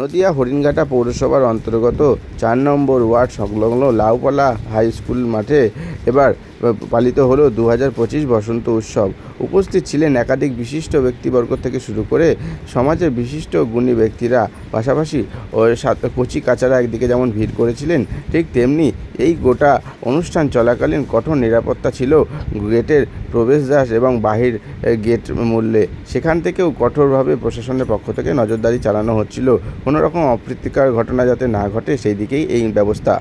নদিয়া হরিণঘাটা পৌরসভার অন্তর্গত চার নম্বর ওয়ার্ড সংলগ্ন লাউপালা হাই স্কুল মাঠে এবার পালিত হলো দু পঁচিশ বসন্ত উৎসব। উপস্থিত ছিলেন একাধিক বিশিষ্ট ব্যক্তিবর্গ থেকে শুরু করে সমাজের বিশিষ্ট গুণী ব্যক্তিরা। পাশাপাশি কচি কাচারা একদিকে যেমন ভিড় করেছিলেন, ঠিক তেমনি এই গোটা অনুষ্ঠান চলাকালীন কঠোর নিরাপত্তা ছিল গেটের প্রবেশদ্বার এবং বাহির গেট মূল্যে। সেখান থেকেও কঠোরভাবে প্রশাসনের পক্ষ থেকে নজরদারি চালানো হচ্ছিল। কোনো রকম অপ্রীতিকর ঘটনা যাতে না ঘটে সেই দিকেই এই ব্যবস্থা।